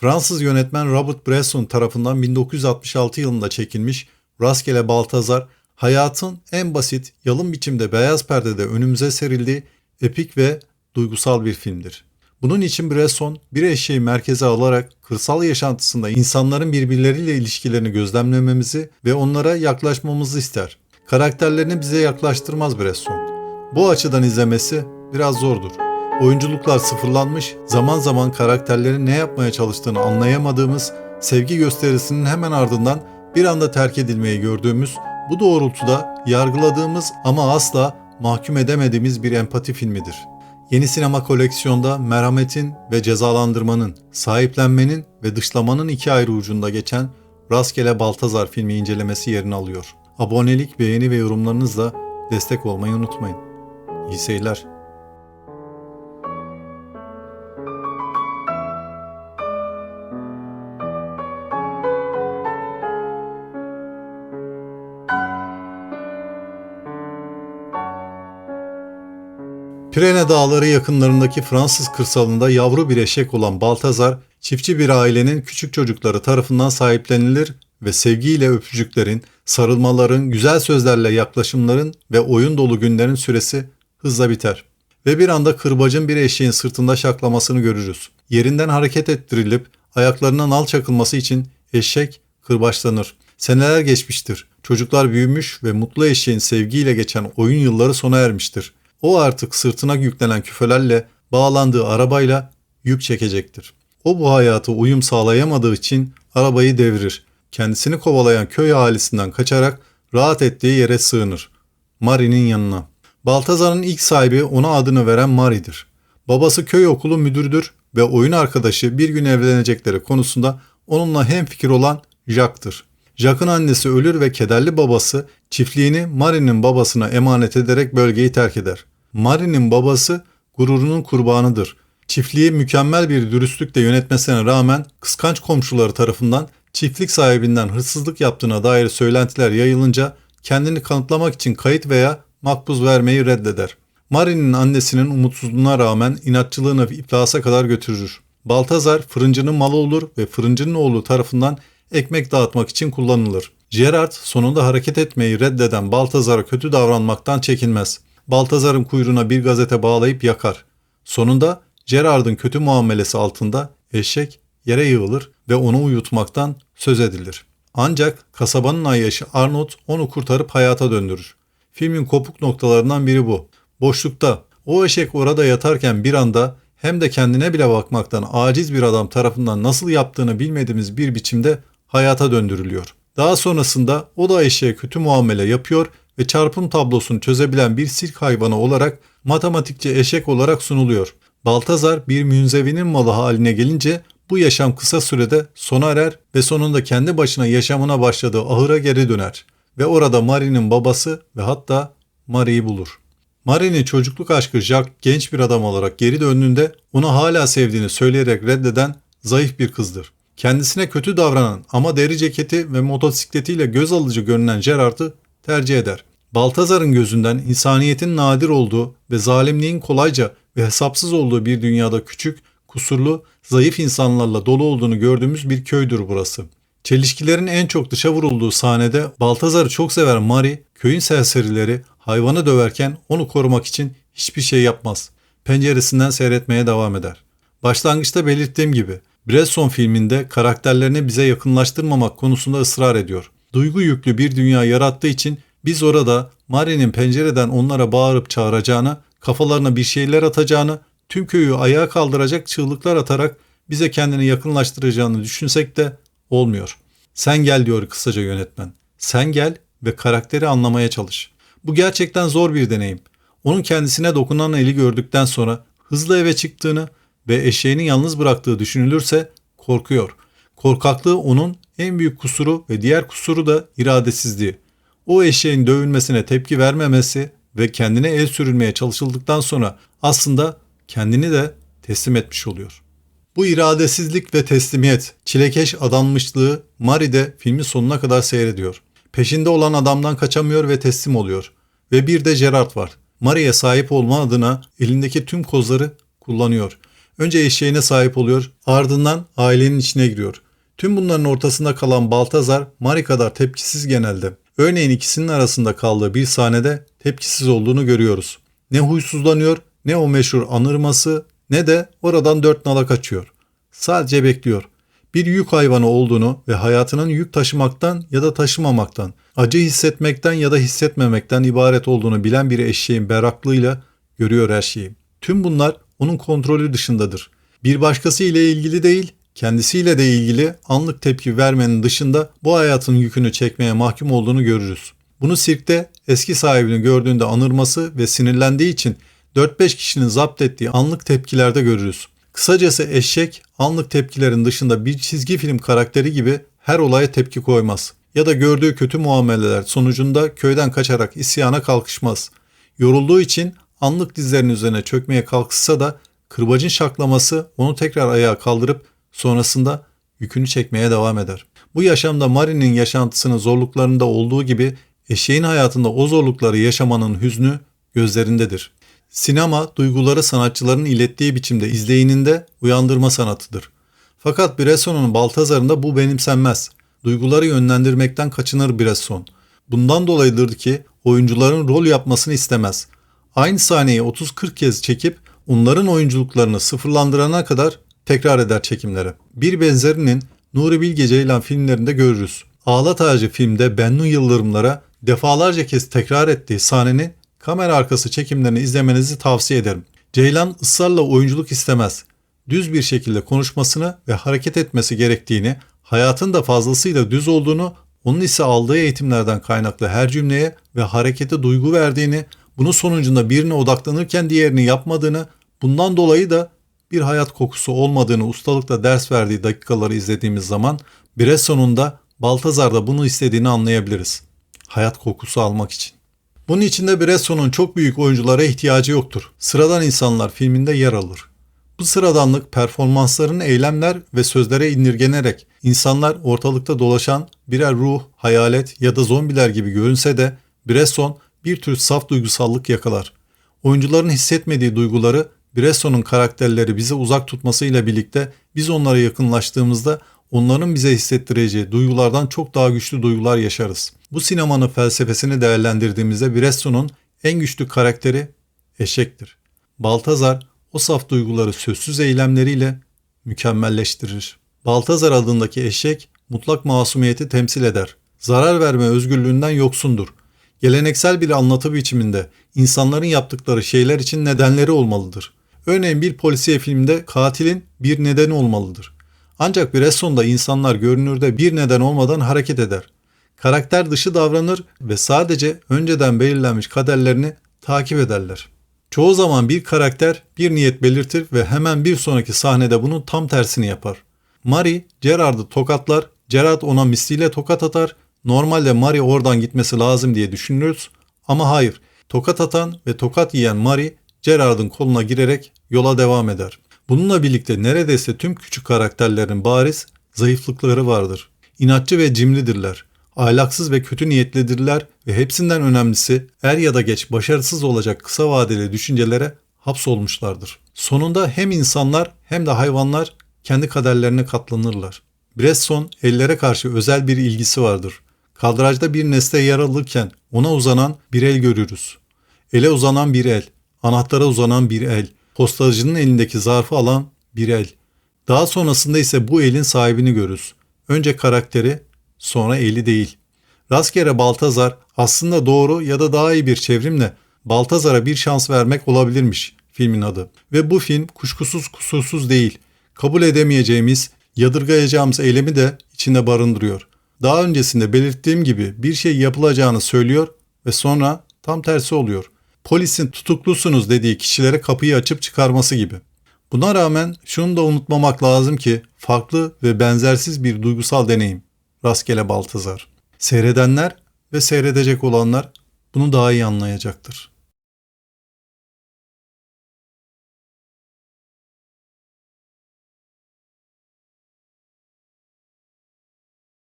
Fransız yönetmen Robert Bresson tarafından 1966 yılında çekilmiş Rastgele Baltazar, hayatın en basit, yalın biçimde beyaz perdede önümüze serildiği epik ve duygusal bir filmdir. Bunun için Bresson bir eşeği merkeze alarak kırsal yaşantısında insanların birbirleriyle ilişkilerini gözlemlememizi ve onlara yaklaşmamızı ister. Karakterlerini bize yaklaştırmaz Bresson. Bu açıdan izlemesi biraz zordur. Oyunculuklar sıfırlanmış, zaman zaman karakterlerin ne yapmaya çalıştığını anlayamadığımız, sevgi gösterisinin hemen ardından bir anda terk edilmeyi gördüğümüz, bu doğrultuda yargıladığımız ama asla mahkum edemediğimiz bir empati filmidir. Yeni sinema koleksiyonda merhametin ve cezalandırmanın, sahiplenmenin ve dışlamanın iki ayrı ucunda geçen Rastgele Baltazar filmi incelemesi yerini alıyor. Abonelik, beğeni ve yorumlarınızla destek olmayı unutmayın. İyi seyirler. Pirene Dağları yakınlarındaki Fransız kırsalında yavru bir eşek olan Baltazar, çiftçi bir ailenin küçük çocukları tarafından sahiplenilir ve sevgiyle öpücüklerin, sarılmaların, güzel sözlerle yaklaşımların ve oyun dolu günlerin süresi hızla biter. Ve bir anda kırbacın bir eşeğin sırtında şaklamasını görürüz. Yerinden hareket ettirilip ayaklarına nal çakılması için eşek kırbaçlanır. Seneler geçmiştir. Çocuklar büyümüş ve mutlu eşeğin sevgiyle geçen oyun yılları sona ermiştir. O artık sırtına yüklenen küfelerle bağlandığı arabayla yük çekecektir. O bu hayata uyum sağlayamadığı için arabayı devirir. Kendisini kovalayan köy ahalisinden kaçarak rahat ettiği yere sığınır. Mari'nin yanına. Baltazar'ın ilk sahibi ona adını veren Mari'dir. Babası köy okulu müdürdür ve oyun arkadaşı bir gün evlenecekleri konusunda onunla hemfikir olan Jacques'tır. Jacques'ın annesi ölür ve kederli babası çiftliğini Marie'nin babasına emanet ederek bölgeyi terk eder. Marie'nin babası gururunun kurbanıdır. Çiftliği mükemmel bir dürüstlükle yönetmesine rağmen kıskanç komşuları tarafından çiftlik sahibinden hırsızlık yaptığına dair söylentiler yayılınca kendini kanıtlamak için kayıt veya makbuz vermeyi reddeder. Marie'nin annesinin umutsuzluğuna rağmen inatçılığını iflasa kadar götürür. Baltazar fırıncının malı olur ve fırıncının oğlu tarafından ekmek dağıtmak için kullanılır. Gerard sonunda hareket etmeyi reddeden Baltazar'a kötü davranmaktan çekinmez. Baltazar'ın kuyruğuna bir gazete bağlayıp yakar. Sonunda Gerard'ın kötü muamelesi altında eşek yere yığılır ve onu uyutmaktan söz edilir. Ancak kasabanın ayyaşı Arnold onu kurtarıp hayata döndürür. Filmin kopuk noktalarından biri bu. Boşlukta o eşek orada yatarken bir anda hem de kendine bile bakmaktan aciz bir adam tarafından nasıl yaptığını bilmediğimiz bir biçimde hayata döndürülüyor. Daha sonrasında o da eşeğe kötü muamele yapıyor ve çarpım tablosunu çözebilen bir sirk hayvanı olarak matematikçi eşek olarak sunuluyor. Baltazar bir münzevinin malı haline gelince bu yaşam kısa sürede sona erer ve sonunda kendi başına yaşamına başladığı ahıra geri döner ve orada Marie'nin babası ve hatta Marie'yi bulur. Marie'nin çocukluk aşkı Jacques genç bir adam olarak geri döndüğünde onu hala sevdiğini söyleyerek reddeden zayıf bir kızdır. Kendisine kötü davranan ama deri ceketi ve motosikletiyle göz alıcı görünen Gerard'ı tercih eder. Baltazar'ın gözünden insaniyetin nadir olduğu ve zalimliğin kolayca ve hesapsız olduğu bir dünyada küçük, kusurlu, zayıf insanlarla dolu olduğunu gördüğümüz bir köydür burası. Çelişkilerin en çok dışa vurulduğu sahnede Baltazar'ı çok sever Mari, köyün serserileri hayvanı döverken onu korumak için hiçbir şey yapmaz. Penceresinden seyretmeye devam eder. Başlangıçta belirttiğim gibi Bresson filminde karakterlerini bize yakınlaştırmamak konusunda ısrar ediyor. Duygu yüklü bir dünya yarattığı için biz orada Marie'nin pencereden onlara bağırıp çağıracağını, kafalarına bir şeyler atacağını, tüm köyü ayağa kaldıracak çığlıklar atarak bize kendini yakınlaştıracağını düşünsek de olmuyor. Sen gel diyor kısaca yönetmen. Sen gel ve karakteri anlamaya çalış. Bu gerçekten zor bir deneyim. Onun kendisine dokunan eli gördükten sonra hızlı eve çıktığını ve eşeğini yalnız bıraktığı düşünülürse korkuyor. Korkaklığı onun en büyük kusuru ve diğer kusuru da iradesizliği. O eşeğin dövülmesine tepki vermemesi ve kendine el sürülmeye çalışıldıktan sonra aslında kendini de teslim etmiş oluyor. Bu iradesizlik ve teslimiyet, çilekeş adanmışlığı Mari'de filmin sonuna kadar seyrediyor. Peşinde olan adamdan kaçamıyor ve teslim oluyor. Ve bir de Gerard var. Mari'ye sahip olma adına elindeki tüm kozları kullanıyor. Önce eşeğine sahip oluyor, ardından ailenin içine giriyor. Tüm bunların ortasında kalan Baltazar, Mari kadar tepkisiz genelde. Örneğin ikisinin arasında kaldığı bir sahnede tepkisiz olduğunu görüyoruz. Ne huysuzlanıyor, ne o meşhur anırması, ne de oradan dört nala kaçıyor. Sadece bekliyor. Bir yük hayvanı olduğunu ve hayatının yük taşımaktan ya da taşımamaktan, acı hissetmekten ya da hissetmemekten ibaret olduğunu bilen bir eşeğin berraklığıyla görüyor her şeyi. Tüm bunlar onun kontrolü dışındadır. Bir başkası ile ilgili değil, kendisiyle de ilgili anlık tepki vermenin dışında bu hayatın yükünü çekmeye mahkum olduğunu görürüz. Bunu sirkte eski sahibini gördüğünde anırması ve sinirlendiği için 4-5 kişinin zapt ettiği anlık tepkilerde görürüz. Kısacası eşek anlık tepkilerin dışında bir çizgi film karakteri gibi her olaya tepki koymaz. Ya da gördüğü kötü muameleler sonucunda köyden kaçarak isyana kalkışmaz. Yorulduğu için anlık dizlerinin üzerine çökmeye kalkışsa da kırbacın şaklaması onu tekrar ayağa kaldırıp sonrasında yükünü çekmeye devam eder. Bu yaşamda Mari'nin yaşantısının zorluklarında olduğu gibi eşeğin hayatında o zorlukları yaşamanın hüznü gözlerindedir. Sinema duyguları sanatçıların ilettiği biçimde izleyininde uyandırma sanatıdır. Fakat Bresson'un Baltazar'ında bu benimsenmez. Duyguları yönlendirmekten kaçınır Bresson. Bundan dolayıdır ki oyuncuların rol yapmasını istemez. Aynı sahneyi 30-40 kez çekip onların oyunculuklarını sıfırlandırana kadar tekrar eder çekimleri. Bir benzerinin Nuri Bilge Ceylan filmlerinde görürüz. Ağlat Ağacı filmde Bennu Yıldırımlara defalarca kez tekrar ettiği sahnenin kamera arkası çekimlerini izlemenizi tavsiye ederim. Ceylan ısrarla oyunculuk istemez. Düz bir şekilde konuşmasını ve hareket etmesi gerektiğini, hayatın da fazlasıyla düz olduğunu, onun ise aldığı eğitimlerden kaynaklı her cümleye ve harekete duygu verdiğini, bunun sonucunda birine odaklanırken diğerini yapmadığını, bundan dolayı da bir hayat kokusu olmadığını ustalıkla ders verdiği dakikaları izlediğimiz zaman Bresson'un da Baltazar'da bunu istediğini anlayabiliriz. Hayat kokusu almak için. Bunun içinde Bresson'un çok büyük oyunculara ihtiyacı yoktur. Sıradan insanlar filminde yer alır. Bu sıradanlık performansların eylemler ve sözlere indirgenerek insanlar ortalıkta dolaşan birer ruh, hayalet ya da zombiler gibi görünse de Bresson bir tür saf duygusallık yakalar. Oyuncuların hissetmediği duyguları Bresson'un karakterleri bize uzak tutmasıyla birlikte biz onlara yakınlaştığımızda onların bize hissettireceği duygulardan çok daha güçlü duygular yaşarız. Bu sinemanın felsefesini değerlendirdiğimizde Bresson'un en güçlü karakteri eşektir. Baltazar o saf duyguları sözsüz eylemleriyle mükemmelleştirir. Baltazar adındaki eşek mutlak masumiyeti temsil eder. Zarar verme özgürlüğünden yoksundur. Geleneksel bir anlatı biçiminde insanların yaptıkları şeyler için nedenleri olmalıdır. Örneğin bir polisiye filmde katilin bir nedeni olmalıdır. Ancak Bresson'da insanlar görünürde bir neden olmadan hareket eder. Karakter dışı davranır ve sadece önceden belirlenmiş kaderlerini takip ederler. Çoğu zaman bir karakter bir niyet belirtir ve hemen bir sonraki sahnede bunun tam tersini yapar. Marie, Gerard'ı tokatlar, Gerard ona misliyle tokat atar. Normalde Marie oradan gitmesi lazım diye düşünürüz ama hayır. Tokat atan ve tokat yiyen Marie, Gerard'ın koluna girerek yola devam eder. Bununla birlikte neredeyse tüm küçük karakterlerin bariz zayıflıkları vardır. İnatçı ve cimridirler. Ahlaksız ve kötü niyetlidirler ve hepsinden önemlisi er ya da geç başarısız olacak kısa vadeli düşüncelere hapsolmuşlardır. Sonunda hem insanlar hem de hayvanlar kendi kaderlerine katlanırlar. Bresson ellere karşı özel bir ilgisi vardır. Kadrajda bir nesne yer alırken ona uzanan bir el görürüz. Ele uzanan bir el, anahtara uzanan bir el, postacının elindeki zarfı alan bir el. Daha sonrasında ise bu elin sahibini görürüz. Önce karakteri, sonra eli değil. Rastgele Baltazar aslında doğru ya da daha iyi bir çevrimle Baltazar'a bir şans vermek olabilirmiş filmin adı. Ve bu film kuşkusuz kusursuz değil. Kabul edemeyeceğimiz, yadırgayacağımız eylemi de içinde barındırıyor. Daha öncesinde belirttiğim gibi bir şey yapılacağını söylüyor ve sonra tam tersi oluyor. Polisin tutuklusunuz dediği kişilere kapıyı açıp çıkarması gibi. Buna rağmen şunu da unutmamak lazım ki farklı ve benzersiz bir duygusal deneyim. Rastgele Baltazar. Seyredenler ve seyredecek olanlar bunu daha iyi anlayacaktır.